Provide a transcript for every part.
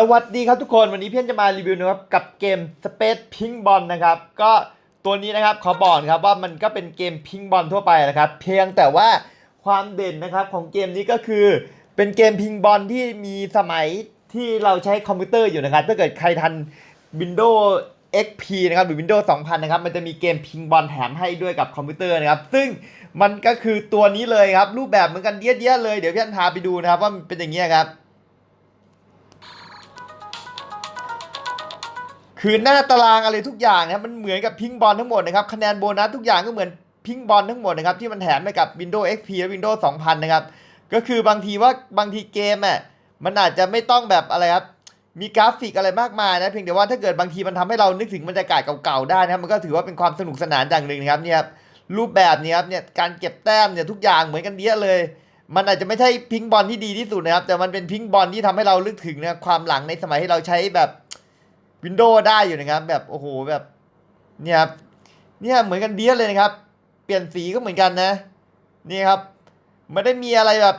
สวัสดีครับทุกคนวันนี้เพี้ยนจะมารีวิวนะครับกับเกม Space Pink Ball นะครับ ก็ตัวนี้นะครับขอบอกครับว่ามันก็เป็นเกมพิงบอลทั่วไปนะครับ เพียงแต่ว่าความเด่นนะครับของเกมนี้ก็คือ เป็นเกมพิงบอลที่มีสมัยที่เราใช้คอมพิวเตอร์อยู่นะครับถ้าเกิดใครทัน Windows XP นะครับหรือ Windows 2000 นะครับ มันจะมีเกมพิงบอลแถมให้ด้วยกับคอมพิวเตอร์นะครับ ซึ่งมันก็คือตัวนี้เลยครับ รูปแบบเหมือนกันเดียดๆเลยเดี๋ยวพี่อันพาไปดูนะครับว่ามันเป็นอย่างนี้ครับ คือหน้าตารางอะไรทุกอย่างนะครับมันเหมือนกับพิงบอลทั้งหมดนะครับคะแนนโบนัสทุกอย่างก็เหมือนพิงบอลทั้งหมดนะครับที่มันแถมไปกับ Windows XP และ Windows 2000 นะครับ ก็คือบางทีว่าบางทีเกมอะมันอาจจะไม่ต้องแบบอะไรครับมีกราฟิกอะไรมากมายนะเพียงแต่ว่าถ้าเกิดบางทีมันทำให้เรานึกถึงบรรยากาศเก่าๆได้นะครับมันก็ถือว่าเป็นความสนุกสนานอย่างหนึ่งนะครับเนี่ยรูปแบบนี้ครับเนี่ยการเก็บแต้มเนี่ยทุกอย่างเหมือนกันเดียเลย มันอาจจะไม่ใช่พิงบอลที่ดีที่สุดนะครับแต่มันเป็นพิงบอลที่ทำให้เราลึกถึงนะความหลังในสมัยที่เราใช้แบบ วินโดว์ได้อยู่นะครับ แบบโอ้โหแบบเนี่ยครับเนี่ยเหมือนกันเดียเลยนะครับ เปลี่ยนสีก็เหมือนกันนะนี่ครับไม่ได้มีอะไรแบบ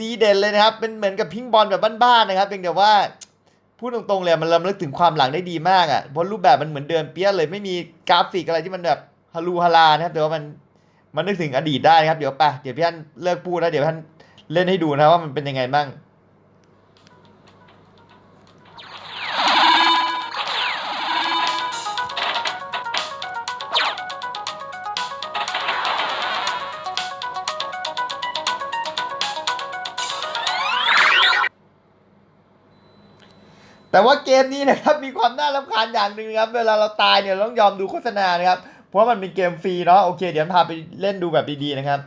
ดีเด่นเลยนะครับ เป็นเหมือนกับพิงบอลแบบบ้านๆนะครับเพียงแต่ว่าพูดตรงๆเลยมันรำลึกถึงความหลังได้ดีมากอะเพราะรูปแบบมันเหมือนเดิมเปี้ยเลย ไม่มีกราฟิกอะไรที่มันแบบฮารูฮารานะครับแต่ว่ามันมันนึกถึงอดีตได้นะครับ เดี๋ยวไปเดี๋ยวพี่ท่านเลิกพูดแล้วเดี๋ยวท่านเล่นให้ดูนะว่ามันเป็นยังไงบ้าง แต่ว่าเกมนี้นะครับมีความน่ารำคาญอย่างหนึ่งครับ เวลาเราตายเนี่ยต้องยอมดูโฆษณานะครับ เพราะว่ามันเป็นเกมฟรีเนาะโอเค เดี๋ยวพาไปเล่นดูแบบดีๆนะครับ